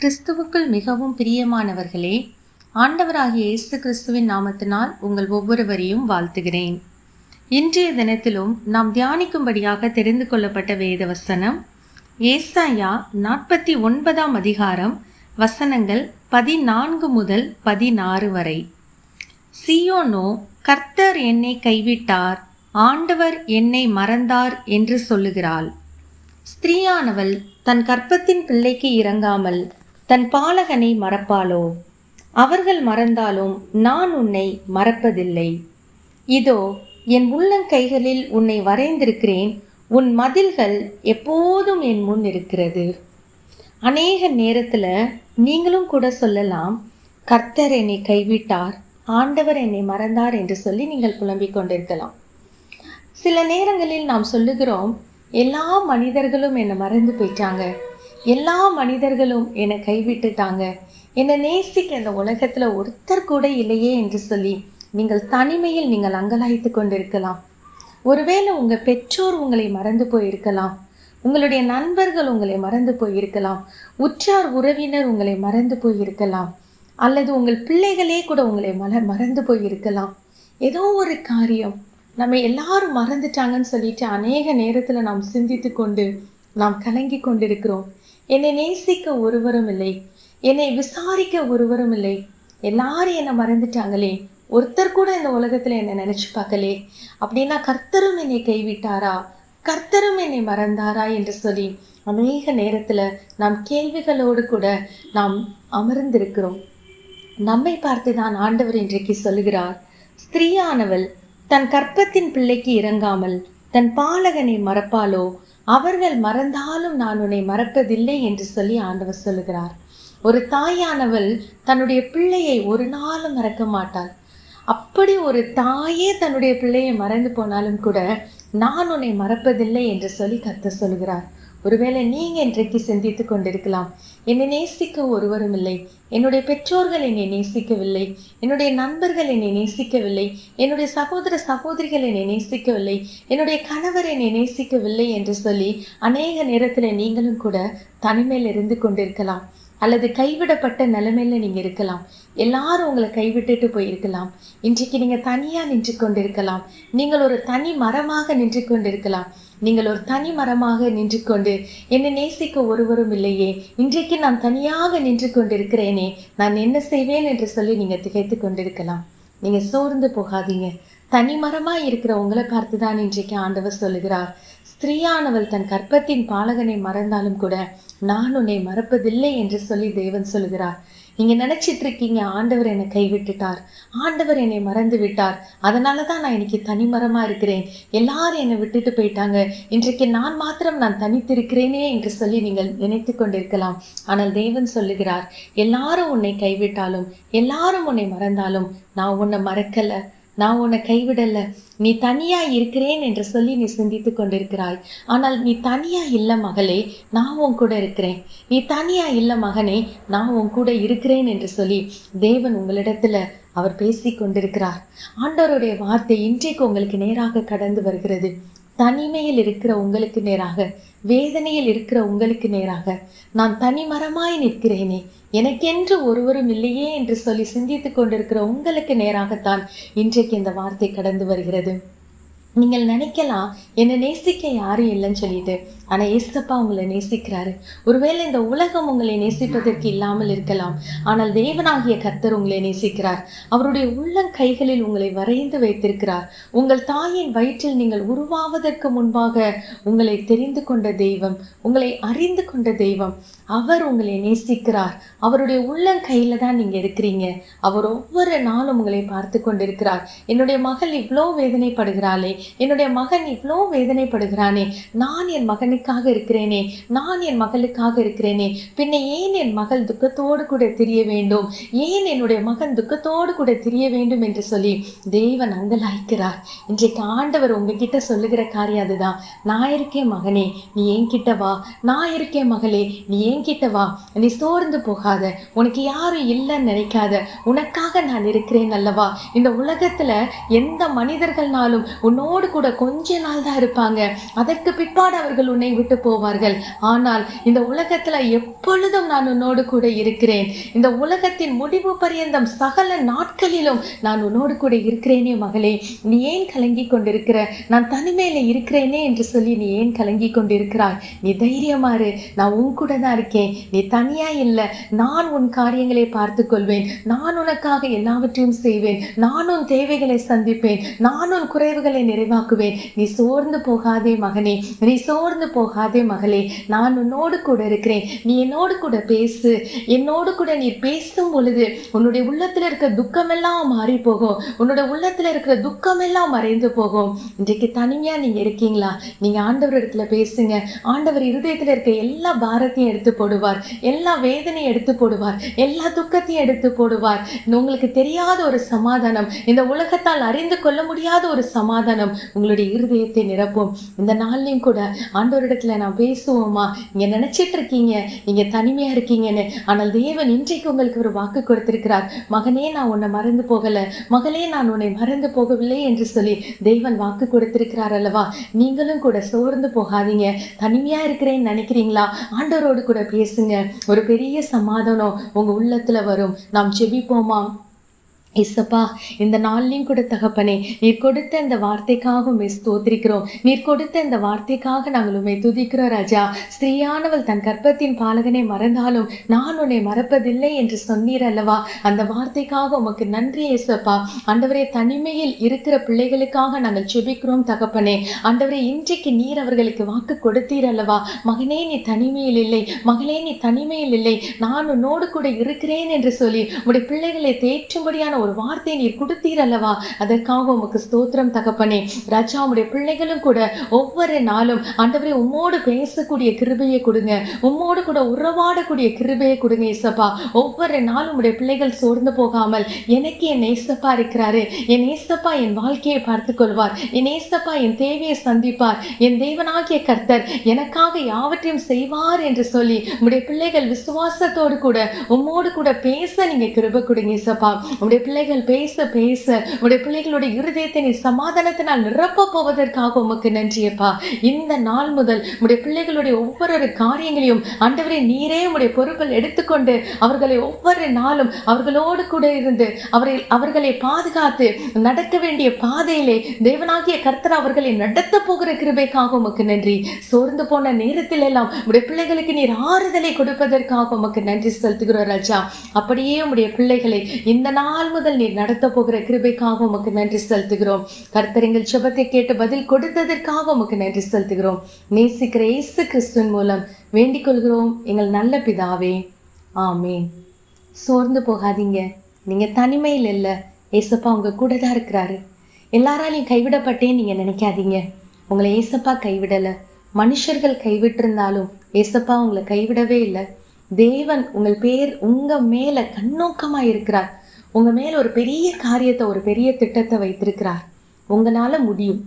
கிறிஸ்துவுக்குள் மிகவும் பிரியமானவர்களே ஆண்டவராகிய இயேசு கிறிஸ்துவின் நாமத்தினால் உங்கள் ஒவ்வொருவரையும் வாழ்த்துகிறேன். இன்றைய தினத்திலும் நாம் தியானிக்கும்படியாக தெரிந்து கொள்ளப்பட்ட வேத வசனம் ஏசாயா நாற்பத்தி ஒன்பதாம் அதிகாரம் வசனங்கள் பதினான்கு முதல் பதினாறு வரை. சியோனோ கர்த்தர் என்னை கைவிட்டார் ஆண்டவர் என்னை மறந்தார் என்று சொல்லுகிறாள். ஸ்திரீயானவள் தன் கற்பத்தின் பிள்ளைக்கு இறங்காமல் தன் பாலகனை மறப்பாளோ? அவர்கள் மறந்தாலும் நான் உன்னை மறப்பதில்லை. இதோ என் உள்ளங்கைகளில் உன்னை வரைந்திருக்கிறேன். உன் மதில்கள் எப்போதும் என் முன் இருக்கிறது. அநேக நேரத்தில் நீங்களும் கூட சொல்லலாம் கர்த்தர் என்னை கைவிட்டார் ஆண்டவர் என்னை மறந்தார் என்று சொல்லி நீங்கள் புலம்பிக் கொண்டிருக்கலாம். சில நேரங்களில் நாம் சொல்லுகிறோம் எல்லா மனிதர்களும் என்னை மறந்து போயிட்டாங்க. எல்லா மனிதர்களும் என்னை கைவிட்டுட்டாங்க. என்னை நேசிக்க இந்த உலகத்தில் ஒருத்தர் கூட இல்லையே என்று சொல்லி நீங்கள் தனிமையில் நீங்கள் அங்கலாய்த்து கொண்டிருக்கலாம். ஒருவேளை உங்கள் பெற்றோர் உங்களை மறந்து போயிருக்கலாம். உங்களுடைய நண்பர்கள் உங்களை மறந்து போயிருக்கலாம். உற்றார் உறவினர் உங்களை மறந்து போயிருக்கலாம். அல்லது உங்கள் பிள்ளைகளே கூட உங்களை மல மறந்து போயிருக்கலாம். ஏதோ ஒரு காரியம். நம்ம எல்லாரும் மறந்துட்டாங்கன்னு சொல்லிட்டு அநேக நேரத்தில் நாம் சிந்தித்து கொண்டு நாம் கலங்கி கொண்டிருக்கிறோம். என்னை நேசிக்க ஒருவரும் இல்லை. என்னை விசாரிக்க ஒருவரும் இல்லை. எல்லாரும் என்னை மறந்துட்டாங்களே. ஒருத்தர் கூட இந்த உலகத்தில் என்னை நினச்சி பார்க்கலே. அப்படின்னா கர்த்தரும் என்னை கைவிட்டாரா? கர்த்தரும் என்னை மறந்தாரா என்று சொல்லி அநேக நேரத்தில் நாம் கேள்விகளோடு கூட நாம் அமர்ந்திருக்கிறோம். நம்மை பார்த்து தான் ஆண்டவர் இன்றைக்கு சொல்லுகிறார். ஸ்திரீயானவள் தன் கற்பத்தின் பிள்ளைக்கு இறங்காமல் தன் பாலகனை மறப்பாலோ அவர்கள் மறந்தாலும் நான் உன்னை மறப்பதில்லை என்று சொல்லி ஆண்டவர் சொல்லுகிறார். ஒரு தாயானவள் தன்னுடைய பிள்ளையை ஒரு நாளும் மறக்க மாட்டாள். அப்படி ஒரு தாயே தன்னுடைய பிள்ளையை மறந்து போனாலும் கூட நான் உன்னை மறப்பதில்லை என்று சொல்லி கத்த சொல்கிறார் ஒருவேளை நீங்கள் இன்றைக்கு சிந்தித்து கொண்டிருக்கலாம். என்னை நேசிக்க ஒருவரும் இல்லை. என்னுடைய பெற்றோர்கள் என்னை நேசிக்கவில்லை. என்னுடைய நண்பர்கள் என்னை நேசிக்கவில்லை. என்னுடைய சகோதர சகோதரிகள் என்னை நேசிக்கவில்லை. என்னுடைய கணவர் என்னை நேசிக்கவில்லை என்று சொல்லி அநேக நேரத்தில் நீங்களும் கூட தனிமையில் இருந்து கொண்டிருக்கலாம். அல்லது கைவிடப்பட்ட நிலைமையில் நீங்கள் இருக்கலாம். எல்லாரும் உங்களை கைவிட்டுட்டு போயிருக்கலாம். இன்றைக்கு நீங்கள் தனியாக நின்று கொண்டிருக்கலாம். நீங்கள் ஒரு தனி மரமாக நின்று கொண்டிருக்கலாம். நீங்கள் ஒரு தனி மரமாக நின்று கொண்டு என்னை நேசிக்க ஒருவரும் இல்லையே. இன்றைக்கு நான் தனியாக நின்று கொண்டிருக்கிறேனே நான் என்ன செய்வேன் என்று சொல்லி நீங்கள் திகைத்து கொண்டிருக்கலாம். நீங்கள் சோர்ந்து போகாதீங்க. தனி மரமாக இருக்கிற உங்களை பார்த்து தான் இன்றைக்கு ஆண்டவர் சொல்லுகிறார். ஸ்திரீயானவள் தன் கற்பத்தின் பாலகனை மறந்தாலும் கூட நான் உன்னை மறப்பதில்லை என்று சொல்லி தேவன் சொல்கிறார் நீங்கள் நினச்சிட்டு இருக்கீங்க ஆண்டவர் என்னை கைவிட்டுட்டார். ஆண்டவர் என்னை மறந்து விட்டார் அதனால தான் நான் இன்னைக்கு தனிமரமாக இருக்கிறேன். எல்லாரும் என்னை விட்டுட்டு போயிட்டாங்க. இன்றைக்கு நான் மாத்திரம் நான் தனித்திருக்கிறேனே என்று சொல்லி நீங்கள் நினைத்து கொண்டிருக்கலாம். ஆனால் தேவன் சொல்லுகிறார் எல்லாரும் உன்னை கைவிட்டாலும் எல்லாரும் உன்னை மறந்தாலும் நான் உன்னை மறக்கலை. நான் உன்னை கைவிடல. நீ தனியா இருக்கிறேன் என்று சொல்லி நீ சிந்தித்து கொண்டிருக்கிறாய். ஆனால் நீ தனியா இல்லை மகளே நான் உன் கூட இருக்கிறேன். நீ தனியா இல்லை மகனே நான் உன் கூட இருக்கிறேன் என்று சொல்லி தேவன் உங்களிடத்துல அவர் பேசி கொண்டிருக்கிறார். ஆண்டவருடைய வார்த்தை இன்றைக்கு உங்களுக்கு நேராக கடந்து வருகிறது. தனிமையில் இருக்கிற உங்களுக்கு நேராக வேதனையில் இருக்கிற உங்களுக்கு நேராக நான் தனிமரமாய் நிற்கிறேனே எனக்கென்று ஒருவரும் இல்லையே என்று சொல்லி சிந்தித்து கொண்டிருக்கிற உங்களுக்கு நேராகத்தான் இன்றைக்கு இந்த வார்த்தை கடந்து வருகிறது. நீங்கள் நினைக்கலாம் என்னை நேசிக்க யாரும் இல்லைன்னு சொல்லிட்டு. ஆனால் ஏசப்பா உங்களை நேசிக்கிறாரு. ஒருவேளை இந்த உலகம் உங்களை நேசிப்பதற்கு இல்லாமல் இருக்கலாம். ஆனால் தேவனாகிய கர்த்தர் உங்களை நேசிக்கிறார். அவருடைய உள்ளங்கைகளில் உங்களை வரைந்து வைத்திருக்கிறார். உங்கள் தாயின் வயிற்றில் நீங்கள் உருவாவதற்கு முன்பாக உங்களை தெரிந்து கொண்ட தெய்வம் உங்களை அறிந்து கொண்ட தெய்வம் அவர் உங்களை நேசிக்கிறார். அவருடைய உள்ளங்கையில் தான் நீங்கள் இருக்கிறீங்க. அவர் ஒவ்வொரு நாளும் உங்களை பார்த்து கொண்டிருக்கிறார். என்னுடைய மகள் இவ்வளோ வேதனைப்படுகிறாளே என்னுடைய மகன் இவ்வளோ வேதனைப்படுகிறானே. நான் என் மகனுக்காக இருக்கிறேனே. நான் என் மகளுக்காக இருக்கிறேனே. பின்ன ஏன் என் மகள் துக்கத்தோடு கூட தெரிய வேண்டும்? ஏன் என்னுடைய மகன் துக்கத்தோடு கூட தெரிய வேண்டும் என்று சொல்லி தேவன் அங்கலாய்க்கிறார். இன்றைக்கு ஆண்டவர் உங்ககிட்ட சொல்லுகிற காரியம் அதுதான். நான் இருக்கேன் மகனே நீ என்கிட்ட வா. நான் இருக்கேன் மகளே நீ என்கிட்ட வா. நீ சோர்ந்து போகாத. உனக்கு யாரும் இல்லைன்னு நினைக்காத. உனக்காக நான் இருக்கிறேன் அல்லவா? இந்த உலகத்துல எந்த மனிதர்கள்னாலும் உன்னோடு உன்னோடு கூட கொஞ்ச நாள் தான் இருப்பாங்க. அதற்கு பிற்பாடு அவர்கள் உன்னை விட்டு போவார்கள். ஆனால் இந்த உலகத்தில் எப்பொழுதும் நான் உன்னோடு கூட இருக்கிறேன். இந்த உலகத்தின் முடிவு பரியந்தம் சகல நாட்களிலும் நான் உன்னோடு கூட இருக்கிறேனே மகளே. நீ ஏன் கலங்கி கொண்டிருக்கிற? நான் தனிமையில் இருக்கிறேனே என்று சொல்லி நீ ஏன் கலங்கி கொண்டிருக்கிறாய்? நீ தைரியமாறு நான் உன் கூட தான் இருக்கேன். நீ தனியா இல்லை. நான் உன் காரியங்களை பார்த்து கொள்வேன். நான் உனக்காக எல்லாவற்றையும் செய்வேன். நான் உன் தேவைகளை சந்திப்பேன். நான் உன் குறைவுகளை நிறைவாக்குவேன். நீ சோர்ந்து போகாதே மகனே. நீ சோர்ந்து போகாதே மகளே. நான் உன்னோடு கூட இருக்கிறேன். நீ என்னோடு கூட பேசு. என்னோடு கூட நீ பேசும் பொழுது உன்னுடைய உள்ளத்தில் இருக்கிற துக்கமெல்லாம் மாறி போகும். உன்னோட உள்ளத்தில் இருக்கிற துக்கமெல்லாம் மறைந்து போகும். இன்றைக்கு தனிமையா நீங்க இருக்கீங்களா? நீங்க ஆண்டவர் இடத்துல பேசுங்க. ஆண்டவர் இருதயத்தில் இருக்க எல்லா பாரத்தையும் எடுத்து போடுவார். எல்லா வேதனையும் எடுத்து போடுவார். எல்லா துக்கத்தையும் எடுத்து போடுவார். உங்களுக்கு தெரியாத ஒரு சமாதானம். இந்த உலகத்தால் அறிந்து கொள்ள முடியாத ஒரு சமாதானம். உங்களுடைய இருதயத்தை நிரப்பும். இந்த நாள்லையும் கூட ஆண்டவரிடத்துல நான் பேசுவோமா நீங்க நினைச்சிட்டு இருக்கீங்க. நீங்க தனிமையா இருக்கீங்கன்னு. ஆனால் தேவன் இன்றைக்கு உங்களுக்கு ஒரு வாக்கு கொடுத்திருக்கிறார். மகனே நான் உன்னை மறந்து போகல. மகளே நான் உன்னை மறந்து போகவில்லை என்று சொல்லி தேவன் வாக்கு கொடுத்திருக்கிறார் அல்லவா? நீங்களும் கூட சோர்ந்து போகாதீங்க. தனிமையா இருக்கிறேன்னு நினைக்கிறீங்களா? ஆண்டவரோடு கூட பேசுங்க. ஒரு பெரிய சமாதானம் உங்க உள்ளத்துல வரும். நாம் ஜெபிப்போமா? இசப்பா இந்த நாள்லையும் கூட தகப்பனே நீர் கொடுத்த இந்த வார்த்தைக்காக உண்மை ஸ்தோத்திரிக்கிறோம். நீர் கொடுத்த இந்த வார்த்தைக்காக நாங்கள் உண்மை துதிக்கிறோம் ராஜா. ஸ்திரீயானவள் தன் கர்ப்பத்தின் பாலகனை மறந்தாலும் நான் உன்னை மறப்பதில்லை என்று சொன்னீர் அல்லவா? அந்த வார்த்தைக்காக உமக்கு நன்றி இசப்பா. ஆண்டவரே தனிமையில் இருக்கிற பிள்ளைகளுக்காக நாங்கள் செபிக்கிறோம் தகப்பனே. ஆண்டவரே இன்றைக்கு நீர் அவர்களுக்கு வாக்கு கொடுத்தீர் அல்லவா? மகனே நீ தனிமையில் இல்லை. மகளே நீ தனிமையில் இல்லை. நான் உன்னோடு கூட இருக்கிறேன் என்று சொல்லி உடைய பிள்ளைகளை தேற்றும்படியான ஒரு வார்த்தை நீர் கொடுத்தீர் அல்லவா அதற்காக உமக்கு ஸ்தோத்திரம் தகப்பனே. ராஜா உடைய பிள்ளைகளும் கூட ஒவ்வொரு நாளும் ஆண்டவரே உம்மோடு பேசக்கூடிய கிருபையை கொடுங்க. உம்மோடு கூட உறவாடக்கூடிய கிருபையை கொடுங்க ஏசப்பா ஒவ்வொரு நாளும் உடைய பிள்ளைகள் சோர்ந்து போகாமல் எனக்கு என் நேசப்பா இருக்கிறாரு. என் நேசப்பா என் வாழ்க்கையை பார்த்து கொள்வார் என் நேசப்பா என் தேவையை சந்திப்பார். என் தேவனாகிய கர்த்தர் எனக்காக யாவற்றையும் செய்வார் என்று சொல்லி உடைய பிள்ளைகள் விசுவாசத்தோடு கூட உம்மோடு கூட பேச நீங்க கிருப கொடுங்க ஏசப்பா உடைய பிள்ளைகள் பேச பேச உடைய பிள்ளைகளுடைய இருதயத்தை நீ சமாதானத்தினால் நிரப்ப போவதற்காக உமக்கு நன்றியப்பா இந்த நாள் முதல் உடைய பிள்ளைகளுடைய ஒவ்வொரு காரியங்களையும் ஆண்டவரே நீரே உடைய பொறுப்பில் எடுத்துக்கொண்டு அவர்களை ஒவ்வொரு நாளும் அவர்களோடு கூட இருந்து அவரை அவர்களை பாதுகாத்து நடக்க வேண்டிய பாதையிலே தேவனாகிய கர்த்தர் அவர்களை நடத்த போகிற கிருபைக்காக உமக்கு நன்றி. சோர்ந்து போன நேரத்தில் எல்லாம் உடைய பிள்ளைகளுக்கு நீர் ஆறுதலை கொடுப்பதற்காக உமக்கு நன்றி செலுத்துகிறோம் ராஜா. அப்படியே உடைய பிள்ளைகளை இந்த நாள் முதல் நீர் நடத்த போகிற கிருபைக்காக உமக்கு நன்றி செலுத்துகிறோம். கர்த்தர் எங்கள் கேட்டு பதில் கொடுத்ததற்காக உமக்கு நன்றி செலுத்துகிறோம். நேசிக்கிற இயேசு கிறிஸ்துவின் மூலம் வேண்டிக் கொள்கிறோம். எங்கள் நல்ல பிதாவே ஆமே சோர்ந்து போகாதீங்க. நீங்கள் தனிமையில் இல்லை. ஏசப்பா உங்கள் கூட தான் இருக்கிறாரு எல்லாராலையும் கைவிடப்பட்டே நீங்கள் நினைக்காதீங்க. உங்களை ஏசப்பா கைவிடலை. மனுஷர்கள் கைவிட்டிருந்தாலும் ஏசப்பா உங்களை கைவிடவே இல்லை. தேவன் உங்கள் பேர் உங்கள் மேலே கண்ணோக்கமாக இருக்கிறார் உங்கள் மேலே ஒரு பெரிய காரியத்தை ஒரு பெரிய திட்டத்தை வைத்திருக்கிறார். உங்களால் முடியும்.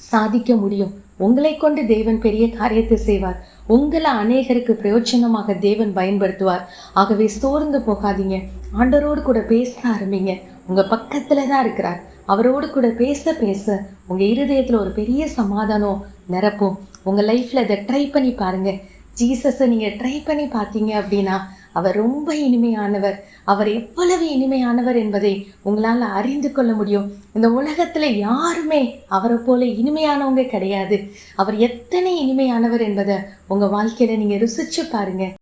சாதிக்க முடியும். உங்களை கொண்டு தேவன் பெரிய காரியத்தை செய்வார். உங்களை அநேகருக்கு பிரயோஜனமாக தேவன் பயன்படுத்துவார். ஆகவே சோர்ந்து போகாதீங்க. ஆண்டரோடு கூட பேச ஆரம்பிங்க. உங்கள் பக்கத்தில் தான் இருக்கிறார். அவரோடு கூட பேச பேச உங்கள் இருதயத்தில் ஒரு பெரிய சமாதானம் நிரப்பும். உங்கள் லைஃப்பில் இதை ட்ரை பண்ணி பாருங்கள் ஜீசஸை நீங்கள் ட்ரை பண்ணி பார்த்தீங்க அப்படின்னா அவர் ரொம்ப இனிமையானவர். அவர் எவ்வளவு இனிமையானவர் என்பதை உங்களால் அறிந்து கொள்ள முடியும். இந்த உலகத்தில் யாருமே அவரை போல இனிமையானவங்க கிடையாது. அவர் எத்தனை இனிமையானவர் என்பதை உங்கள் வாழ்க்கையில் நீங்கள் ருசிச்சு பாருங்கள்